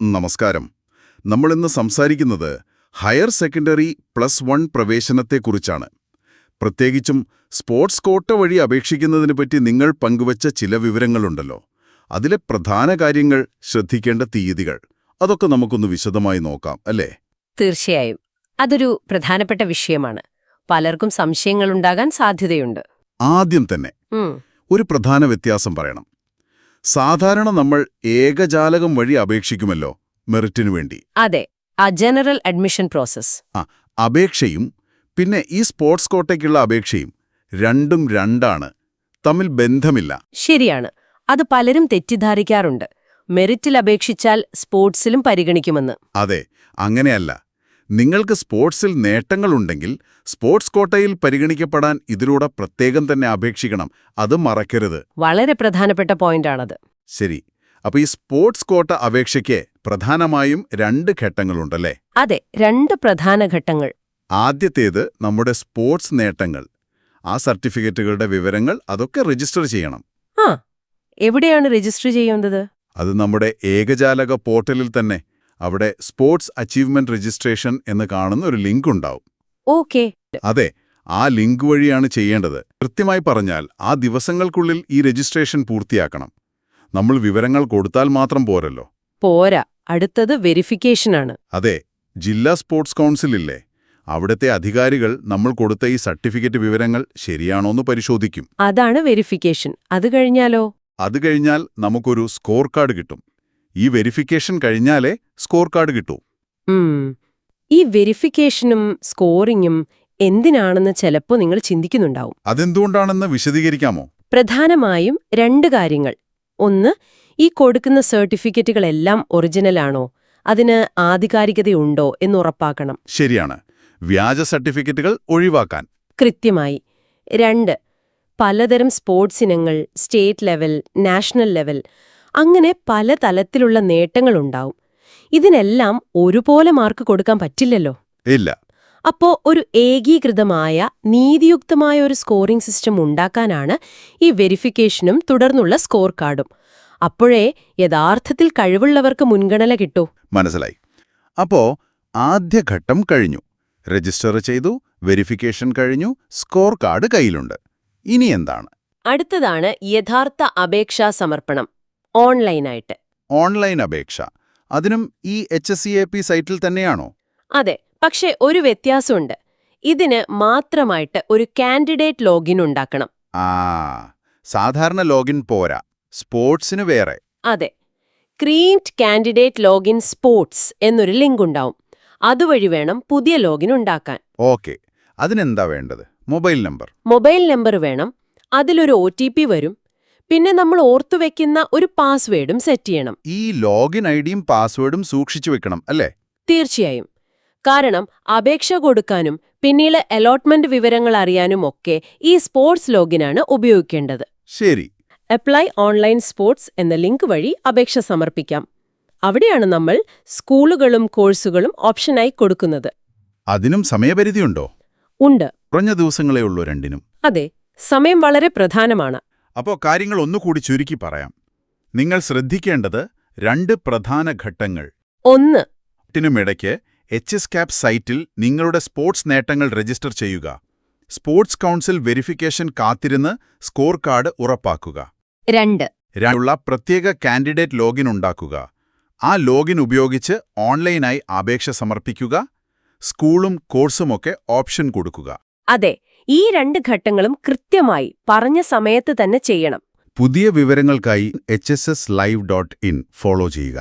നമസ്കാരം. നമ്മൾ ഇന്ന് സംസാരിക്കുന്നത് ഹയർ സെക്കൻഡറി പ്ലസ് വൺ പ്രവേശനത്തെക്കുറിച്ചാണ്. പ്രത്യേകിച്ചും സ്പോർട്സ് കോട്ട വഴി അപേക്ഷിക്കുന്നതിനെ പറ്റി നിങ്ങൾ പങ്കുവച്ച ചില വിവരങ്ങളുണ്ടല്ലോ. അതിലെ പ്രധാന കാര്യങ്ങൾ ശ്രദ്ധിക്കേണ്ട തീയതികൾ. അതൊക്കെ നമുക്കൊന്ന് വിശദമായി നോക്കാം അല്ലേ? തീർച്ചയായും. അതൊരു പ്രധാനപ്പെട്ട വിഷയമാണ്. പലർക്കും സംശയങ്ങളുണ്ടാകാൻ സാധ്യതയുണ്ട്. ആദ്യം തന്നെ ഒരു പ്രധാന വ്യത്യാസം പറയണം. സാധാരണ നമ്മൾ ഏകജാലകം വഴി അപേക്ഷിക്കുമല്ലോ മെറിറ്റിനു വേണ്ടി. അതെ ആ ജനറൽ അഡ്മിഷൻ പ്രോസസ് ആ അപേക്ഷയും പിന്നെ ഈ സ്പോർട്സ് കോട്ടയ്ക്കുള്ള അപേക്ഷയും രണ്ടും രണ്ടാണ് തമ്മിൽ ബന്ധമില്ല. ശരിയാണ് അത് പലരും തെറ്റിദ്ധാരിക്കാറുണ്ട്. മെറിറ്റിൽ അപേക്ഷിച്ചാൽ സ്പോർട്സിലും പരിഗണിക്കുമെന്ന്. അതെ അങ്ങനെയല്ല. നിങ്ങൾക്ക് സ്പോർട്സിൽ നേട്ടങ്ങളുണ്ടെങ്കിൽ സ്പോർട്സ് കോട്ടയിൽ പരിഗണിക്കപ്പെടാൻ ഇതിലൂടെ പ്രത്യേകം തന്നെ അപേക്ഷിക്കണം. അത് മറക്കരുത്. വളരെ പ്രധാനപ്പെട്ട പോയിന്റാണത്. ശരി. അപ്പൊ ഈ സ്പോർട്സ് കോട്ട അപേക്ഷയ്ക്ക് പ്രധാനമായും രണ്ട് ഘട്ടങ്ങളുണ്ടല്ലേ? അതെ രണ്ട് പ്രധാന ഘട്ടങ്ങൾ. ആദ്യത്തേത് നമ്മുടെ സ്പോർട്സ് നേട്ടങ്ങൾ. ആ സർട്ടിഫിക്കറ്റുകളുടെ വിവരങ്ങൾ അതൊക്കെ രജിസ്റ്റർ ചെയ്യണം. ആ എവിടെയാണ് രജിസ്റ്റർ ചെയ്യുന്നത്? അത് നമ്മുടെ ഏകജാലക പോർട്ടലിൽ തന്നെ. അവിടെ സ്പോർട്സ് അച്ചീവ്മെന്റ് രജിസ്ട്രേഷൻ എന്ന് കാണുന്ന ഒരു ലിങ്ക് ഉണ്ടാവും. ഓക്കെ. അതെ ആ ലിങ്ക് വഴിയാണ് ചെയ്യേണ്ടത്. കൃത്യമായി പറഞ്ഞാൽ ആ ദിവസങ്ങൾക്കുള്ളിൽ ഈ രജിസ്ട്രേഷൻ പൂർത്തിയാക്കണം. നമ്മൾ വിവരങ്ങൾ കൊടുത്താൽ മാത്രം പോരല്ലോ. പോരാ. അടുത്തത് വെരിഫിക്കേഷനാണ് അതെ ജില്ലാ സ്പോർട്സ് കൗൺസിലില്ലേ അവിടുത്തെ അധികാരികൾ നമ്മൾ കൊടുത്ത ഈ സർട്ടിഫിക്കറ്റ് വിവരങ്ങൾ ശരിയാണോന്ന് പരിശോധിക്കും. അതാണ് വെരിഫിക്കേഷൻ. അത് കഴിഞ്ഞാലോ? അത് കഴിഞ്ഞാൽ നമുക്കൊരു സ്കോർ കാർഡ് കിട്ടും. ഈ വെരിഫിക്കേഷൻ കഴിഞ്ഞാലേ സ്കോർ കാർഡ് കിട്ടൂ. ഈ വെരിഫിക്കേഷനും സ്കോറിങ്ങും എന്തിനാണെന്ന് ചിലപ്പോ നിങ്ങൾ ചിന്തിക്കുന്നുണ്ടാവും. അതെന്തുകൊണ്ടാണെന്ന് വിശദീകരിക്കാമോ? പ്രധാനമായും രണ്ട് കാര്യങ്ങൾ. ഒന്ന് ഈ കൊടുക്കുന്ന സർട്ടിഫിക്കറ്റുകളെല്ലാം ഒറിജിനലാണോ? അതിന് ആധികാരികതയുണ്ടോ എന്ന് ഉറപ്പാക്കണം. ശരിയാണ്. വ്യാജ സർട്ടിഫിക്കറ്റുകൾ ഒഴിവാക്കാൻ. കൃത്യമായി. രണ്ട് പലതരം സ്പോർട്സ് ഇനങ്ങൾ സ്റ്റേറ്റ് ലെവൽ നാഷണൽ ലെവൽ അങ്ങനെ പല തലത്തിലുള്ള നേട്ടങ്ങളുണ്ടാവും. ഇതിനെല്ലാം ഒരുപോലെ മാർക്ക് കൊടുക്കാൻ പറ്റില്ലല്ലോ. ഇല്ല. അപ്പോ ഒരു ഏകീകൃതമായ നീതിയുക്തമായ ഒരു സ്കോറിംഗ് സിസ്റ്റം ഉണ്ടാക്കാനാണ് ഈ വെരിഫിക്കേഷനും തുടർന്നുള്ള സ്കോർ കാർഡും. അപ്പോഴേ യഥാർത്ഥത്തിൽ കഴിവുള്ളവർക്ക് മുൻഗണന കിട്ടൂ. മനസ്സിലായി. അപ്പോ ആദ്യഘട്ടം കഴിഞ്ഞു. രജിസ്റ്റർ ചെയ്തു വെരിഫിക്കേഷൻ കഴിഞ്ഞു സ്കോർ കാർഡ് കയ്യിലുണ്ട്. ഇനി എന്താണ്? അടുത്തതാണ് യഥാർത്ഥ അപേക്ഷാ സമർപ്പണം. ഓൺലൈനായിട്ട്. ഓൺലൈൻ അപേക്ഷ. അതിനും ഈ H S C A P സൈറ്റിൽ തന്നെയാണോ? അതെ പക്ഷേ ഒരു വ്യത്യാസമുണ്ട്. ഇതിന് മാത്രമായിട്ട് ഒരു കാൻഡിഡേറ്റ് ലോഗിൻ ഉണ്ടാക്കണം. ആ സാധാരണ ലോഗിൻ പോരാ. സ്പോർട്സിന് വേറെ. അതെ ക്രീംഡ് കാൻഡിഡേറ്റ് ലോഗിൻ സ്പോർട്സ് എന്നൊരു ലിങ്ക് ഉണ്ടാവും. അതുവഴി വേണം പുതിയ ലോഗിൻ ഉണ്ടാക്കാൻ. ഓക്കെ അതിനെന്താ വേണ്ടത്? Mobile number. മൊബൈൽ നമ്പർ വേണം അതിലൊരു ഒ വരും പിന്നെ നമ്മൾ ഓർത്തു വെക്കുന്ന ഒരു പാസ്വേഡും സെറ്റ് ചെയ്യണം. ഈ ലോഗിൻ ഐഡിയും പാസ്വേഡും സൂക്ഷിച്ചു വെക്കണം അല്ലേ? തീർച്ചയായും. കാരണം അപേക്ഷ കൊടുക്കാനും പിന്നീട് അലോട്ട്മെന്റ് വിവരങ്ങൾ അറിയാനും ഒക്കെ ഈ സ്പോർട്സ് ലോഗിനാണ് ഉപയോഗിക്കേണ്ടത്. ശരി. അപ്ലൈ ഓൺലൈൻ സ്പോർട്സ് എന്ന ലിങ്ക് വഴി അപേക്ഷ സമർപ്പിക്കാം. അവിടെയാണ് നമ്മൾ സ്കൂളുകളും കോഴ്സുകളും ഓപ്ഷനായി കൊടുക്കുന്നത്. അതിനും സമയപരിധിയുണ്ടോ? ഉണ്ട്. കുറഞ്ഞ ദിവസങ്ങളേ ഉള്ളൂ രണ്ടിനും. അതെ സമയം വളരെ പ്രധാനമാണ്. അപ്പോൾ കാര്യങ്ങൾ ഒന്നുകൂടി ചുരുക്കി പറയാം. നിങ്ങൾ ശ്രദ്ധിക്കേണ്ടത് രണ്ട് പ്രധാന ഘട്ടങ്ങൾ. ഒന്ന്. ിനുമിടയ്ക്ക് എച്ച് എസ് ക്യാപ് സൈറ്റിൽ നിങ്ങളുടെ സ്പോർട്സ് നേട്ടങ്ങൾ രജിസ്റ്റർ ചെയ്യുക. സ്പോർട്സ് കൗൺസിൽ വെരിഫിക്കേഷൻ കാത്തിരുന്ന് സ്കോർ കാർഡ് ഉറപ്പാക്കുക. രണ്ട്. രണ്ടുള്ള പ്രത്യേക കാൻഡിഡേറ്റ് ലോഗിൻ ഉണ്ടാക്കുക. ആ ലോഗിൻ ഉപയോഗിച്ച് ഓൺലൈനായി അപേക്ഷ സമർപ്പിക്കുക. സ്കൂളും കോഴ്സുമൊക്കെ ഓപ്ഷൻ കൊടുക്കുക. അതെ. ഈ രണ്ട് ഘട്ടങ്ങളും കൃത്യമായി പറഞ്ഞ സമയത്ത് തന്നെ ചെയ്യണം. പുതിയ വിവരങ്ങൾക്കായി എച്ച് ഫോളോ ചെയ്യുക.